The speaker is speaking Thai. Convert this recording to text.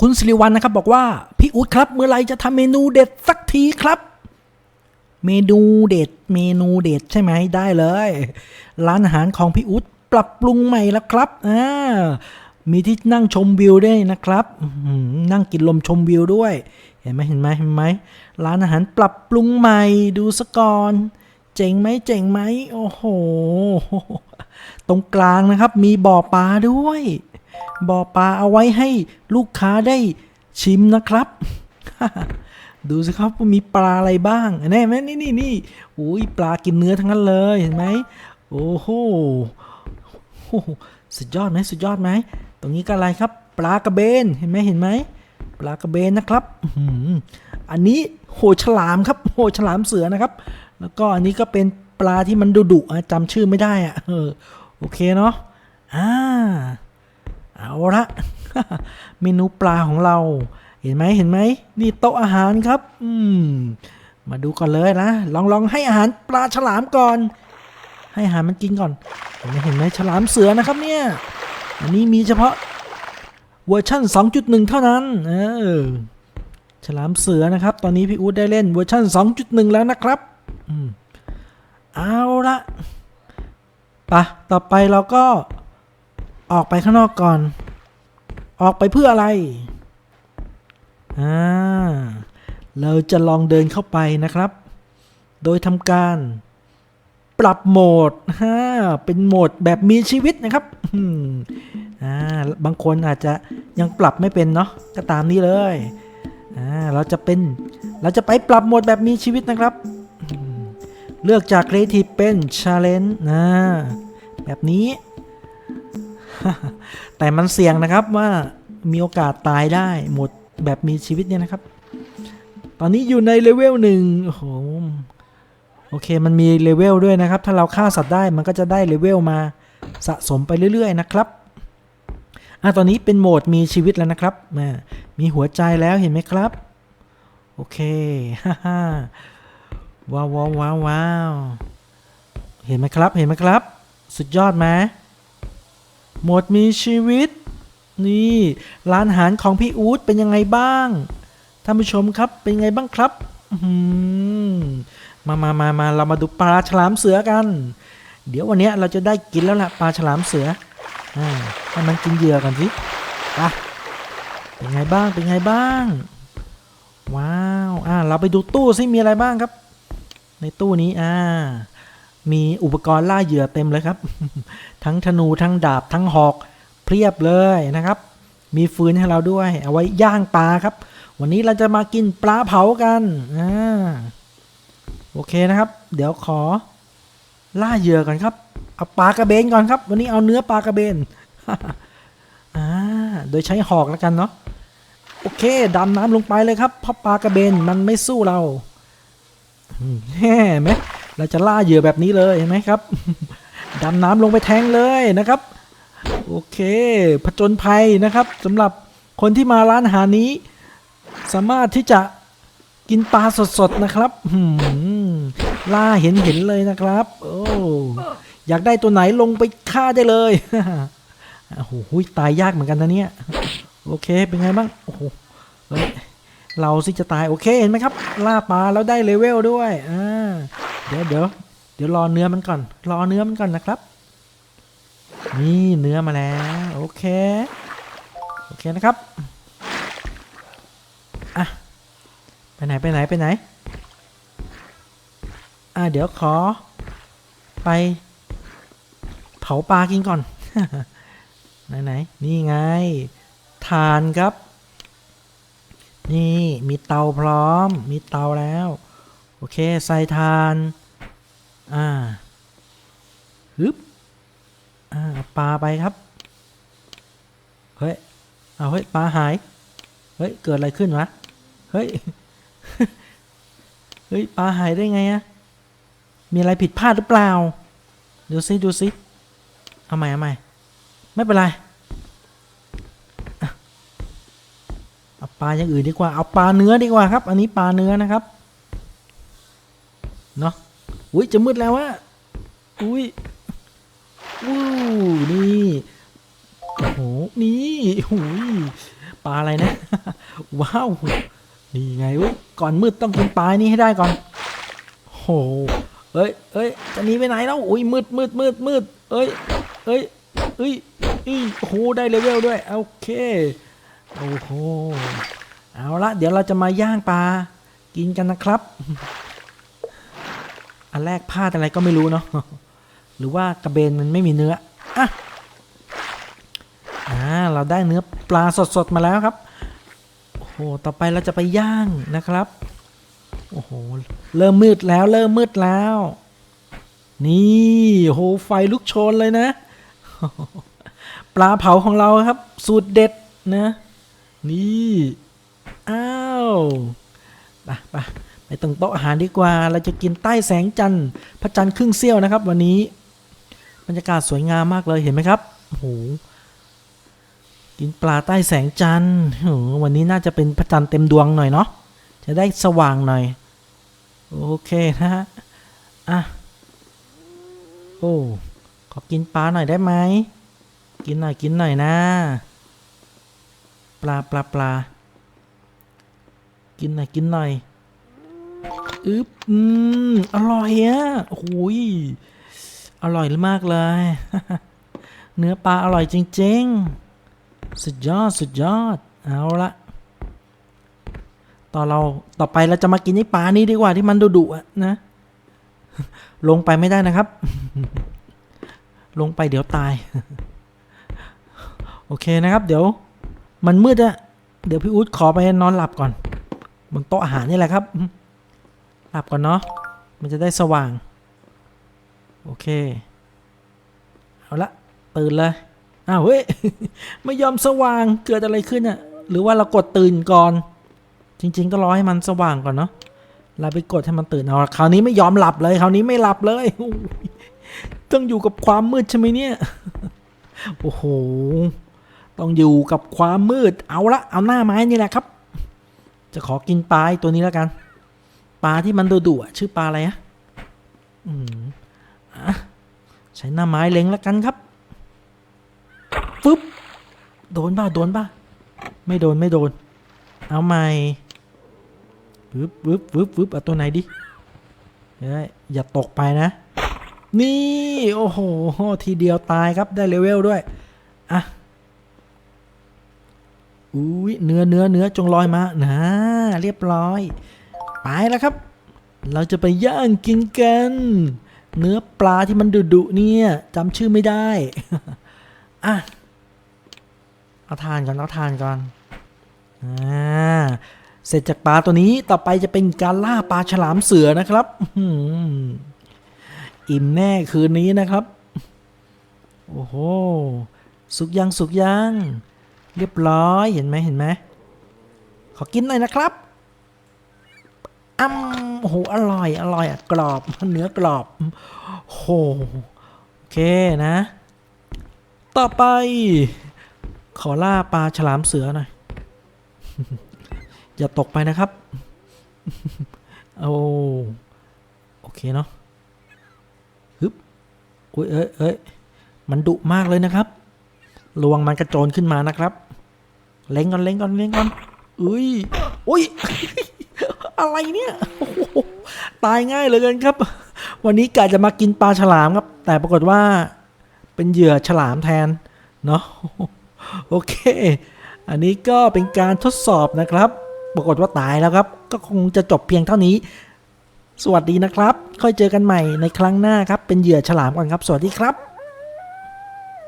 คุณสิริวัลนะครับบอกว่า พี่อุ๊ดครับ เมื่อไหรจะทำเมนูเด็ดสักทีครับ เมนูเด็ด เมนูเด็ดใช่ไหมได้เลย ร้านอาหารของพี่อุ๊ดปรับปรุงใหม่แล้วครับอ่ามีที่นั่งชมวิวด้วยนะครับ นั่งกินลมชมวิวด้วย เห็นไหมเห็นไหมเห็นไหมร้านอาหารปรับปรุงใหม่ดูสะกอน เจ๋งไหมเจ๋งไหมโอ้โห ตรงกลางนะครับ มีบ่อปลาด้วย บ่อปลาเอาไว้ให้ลูกค้าได้ชิมนะครับ ดูสิครับว่ามีปลาอะไรบ้างแน่ไหมนี่นี่นี่อุ้ยปลากินเนื้อทั้งนั้นเลยเห็นไหมโอ้โหสุดยอดไหมสุดยอดไหมตรงนี้ก็อะไรครับ ปลากระเบนเห็นไหมเห็นไหมปลากระเบนนะครับอันนี้โหฉลามครับโหฉลามเสือนะครับ แล้วก็อันนี้ก็เป็นปลาที่มันดุดุๆจำชื่อไม่ได้อะเออโอเคเนาะอ่า เอาละเมนูปลาของเรา เห็นไหมเห็นไหมนี่โต๊ะอาหารครับ อืม มาดูก่อนเลยนะ ลองลองให้อาหารปลาฉลามก่อน ให้อาหารมันกินก่อน เห็นไหมเห็นไหมฉลามเสือนะครับเนี่ย อันนี้มีเฉพาะเวอร์ชั่น 2.1 เท่านั้น เออ ฉลามเสือนะครับ ตอนนี้พี่อู๊ดได้เล่นเวอร์ชั่น 2.1 แล้วนะครับอืมเอาละไปะต่อไปเราก็ ออกไปข้างนอกก่อน ออกไปเพื่ออะไร อ่า เราจะลองเดินเข้าไปนะครับ โดยทำการ ปรับโหมดฮ่าเป็นโหมดแบบมีชีวิตนะครับอ่า บางคนอาจจะยังปรับไม่เป็นเนาะ ก็ตามนี้เลย อ่า เราจะเป็น เราจะไปปรับโหมดแบบมีชีวิตนะครับ เลือกจาก Creative เป็น Challenge นะ แบบนี้ แต่มันเสี่ยงนะครับว่ามีโอกาสตายได้หมดแบบมีชีวิตเนี่ยนะครับ ตอนนี้อยู่ในเลเวลหนึ่งโอ้โหโอเคมันมีเลเวลด้วยนะครับ ถ้าเราฆ่าสัตว์ได้มันก็จะได้เลเวลมาสะสมไปเรื่อย ๆ นะครับอะตอนนี้เป็นโหมดมีชีวิตแล้วนะครับม่มีหัวใจแล้วเห็นไหมครับ โอเคฮ่าฮ่าว้าวว้าวว้าวเห็นไหมครับ เห็นไหมครับ สุดยอดไหม หมดมีชีวิต นี่ ร้านอาหารของพี่อู๊ดเป็นยังไงบ้างท่านผู้ชมครับเป็นยังไงบ้างครับมามามามาเรามาดูปลาฉลามเสือกัน เดี๋ยววันนี้เราจะได้กินแล้วล่ะปลาฉลามเสืออ่าให้มันกินเหยื่อกันสิไปเป็นไงบ้างเป็นไงบ้าง ว้าวอ่าเราไปดูตู้ซิมีอะไรบ้างครับ ในตู้นี้อ่า มีอุปกรณ์ล่าเหยื่อเต็มเลยครับ ทั้งธนูทั้งดาบทั้งหอกเพียบเลยนะครับ มีฟืนให้เราด้วย เอาไว้ย่างปลาครับ วันนี้เราจะมากินปลาเผากันอ่าโอเคนะครับ เดี๋ยวขอล่าเหยื่อก่อนครับ เอาปลากระเบนก่อนครับ วันนี้เอาเนื้อปลากระเบนอ่าโดยใช้หอกแล้วกันเนาะโอเคดำน้ำลงไปเลยครับเพราะปลากระเบนมันไม่สู้เราแห่ไหม เราจะล่าเหยื่อแบบนี้เลยเห็นไหมครับดำน้ำลงไปแทงเลยนะครับ โอเคผจญภัยนะครับสำหรับคนที่มาร้านอาหารนี้ สามารถที่จะกินปลาสดๆนะครับหืมล่าเห็นเห็นเลยนะครับ โอ้อยากได้ตัวไหนลงไปฆ่าได้เลยโอ้โหตายยากเหมือนกันนะเนี่ยโอเคเป็นไงบ้างโอ้โหเฮ้ยเราสิจะตายโอเคเห็นไหมครับ ล่าปลาแล้วได้เลเวลด้วยอ่า เดี๋ยวเดี๋ยวเดี๋ยวรอเนื้อมันก่อน รอเนื้อมันก่อนนะครับ นี่เนื้อมาแล้วโอเคโอเคนะครับอะไปไหนไปไหนไปไหนอะเดี๋ยวขอ ไป เผาปลากินก่อนไหนไหนนี่ไงทานครับ นี่มีเตาพร้อม มีเตาแล้ว โอเค ใส่ทาน อ่าฮึบอ่าปลาไปครับ เฮ้ย เอาเฮ้ยปลาหาย เฮ้ย เกิดอะไรขึ้นวะ เฮ้ย เฮ้ยปลาหายได้ไงอะมีอะไรผิดพลาดหรือเปล่า ดูซิดูซิเอาใหม่เอาใหม่ไม่เป็นไรเอาปลาอย่างอื่นดีกว่า เอาปลาเนื้อดีกว่าครับ อันนี้ปลาเนื้อนะครับ เนาะ อุ้ยจะมืดแล้ววะอุ้ยอู้นี่โอ้โหนี่หูยปลาอะไรนะ ว้าว นี่ไงเว้ยก่อนมืดต้องกินปลานี้ให้ได้ก่อนโหเอ้ยเอ้ยจะหนีไปไหนแล้วอุ้ยมืดมืดมืดมืดเอ้ยเอ้ยเอ้ยเอ้ยโอ้โหได้เลเวลด้วยโอเคโอ้โหเอาละเดี๋ยวเราจะมาย่างปลากินกันนะครับ อันแรกพลาดอะไรก็ไม่รู้เนาะหรือว่ากระเบนมันไม่มีเนื้ออะอ่าเราได้เนื้อปลาสดๆมาแล้วครับโอ้โหต่อไปเราจะไปย่างนะครับโอ้โหเริ่มมืดแล้วเริ่มมืดแล้ว นี่โอ้โหไฟลุกโชนเลยนะ ปลาเผาของเราครับ สูตรเด็ดนะ นี่ อ้าวไปไป ไปตรงโต๊ะอาหารดีกว่า เราจะกินใต้แสงจันทร์พระจันทร์ครึ่งเสี้ยวนะครับ วันนี้บรรยากาศสวยงามมากเลยเห็นไหมครับโอ้โหกินปลาใต้แสงจันทร์โอ้โหวันนี้น่าจะเป็นพระจันทร์เต็มดวงหน่อยเนาะจะได้สว่างหน่อย โอเคนะฮะอะโอ้ขอกินปลาหน่อยได้ไหมกินหน่อยกินหน่อยนะ ปลาปลาปลากินหน่อยกินหน่อย อึ๊บอืมอร่อยอะโอ้โหยอร่อยมากเลย เนื้อปลาอร่อยจริง ๆ สุดยอด สุดยอด เอาละต่อเราต่อไปเราจะมากินไอ้ปลานี้ดีกว่าที่มันดุๆอะนะ ลงไปไม่ได้นะครับ ลงไปเดี๋ยวตาย โอเคนะครับ เดี๋ยว มันมืดอะเดี๋ยวพี่อุ๊ดขอไปนอนหลับก่อน บนโต๊ะอาหารนี่แหละครับ หลับก่อนเนาะ มันจะได้สว่าง โอเค เอาละตื่นเลย อ้าวเฮ้ย ไม่ยอมสว่าง เกิดอะไรขึ้นอะหรือว่าเรากดตื่นก่อน จริง ๆ ก็รอให้มันสว่างก่อนเนาะ เราไปกดให้มันตื่น เอาคราวนี้ไม่ยอมหลับเลย คราวนี้ไม่หลับเลย ต้องอยู่กับความมืดใช่ไหมเนี่ย โอ้โห ต้องอยู่กับความมืด เอาละ เอาหน้าไม้นี่แหละครับ จะขอกินปลาตัวนี้แล้วกัน ลาที่มันดุๆอะชื่อปลาอะไรอะอืมอะใช้หน้าไม้เล็งแล้วกันครับฟึบโดนป่ะโดนป่ะไม่โดนไม่โดน เอาใหม่ฟึบฟึบฟึบฟึบเอาตัวไหนดิเฮ้ยอย่าตกไปนะ นี่โอ้โหทีเดียวตายครับได้เลเวลด้วยอะอุ้ยเนื้อเนื้อเนื้อจงลอยมานะเรียบร้อย ไปแล้วครับ เราจะไปย่างกินกัน เนื้อปลาที่มันดุดุๆเนี่ยจำชื่อไม่ได้อะเอาทานก่อนเอาทานก่อนอ่าเสร็จจากปลาตัวนี้ต่อไปจะเป็นการล่าปลาฉลามเสือนะครับอิ่มแน่คืนนี้นะครับ โอ้โห สุกยังสุกยัง เรียบร้อยเห็นไหมเห็นไหมขอกินหน่อยนะครับ อ้ำโอ้โหอร่อยอร่อยอะกรอบเนื้อกรอบโอ้โหโอเคนะ ต่อไป ขอล่าปลาฉลามเสือหน่อย อย่าตกไปนะครับ โอ้โอเคเนาะฮึบอุ้ยเอ้ยเอ้ยมันดุมากเลยนะครับระวังมันกระโจนขึ้นมานะครับ เล็งก่อนเล็งก่อนเล็งก่อนอุ้ยอุ้ย อะไรเนี่ยตายง่ายเหลยกันครับ วันนี้กะจะมากินปลาฉลามครับ แต่ปรากฏว่าเป็นเหยื่อฉลามแทน เนาะโอเค อันนี้ก็เป็นการทดสอบนะครับ ปรากฏว่าตายแล้วครับ ก็คงจะจบเพียงเท่านี้ สวัสดีนะครับ ค่อยเจอกันใหม่ในครั้งหน้าครับ เป็นเหยื่อฉลามก่อนครับ สวัสดีครับ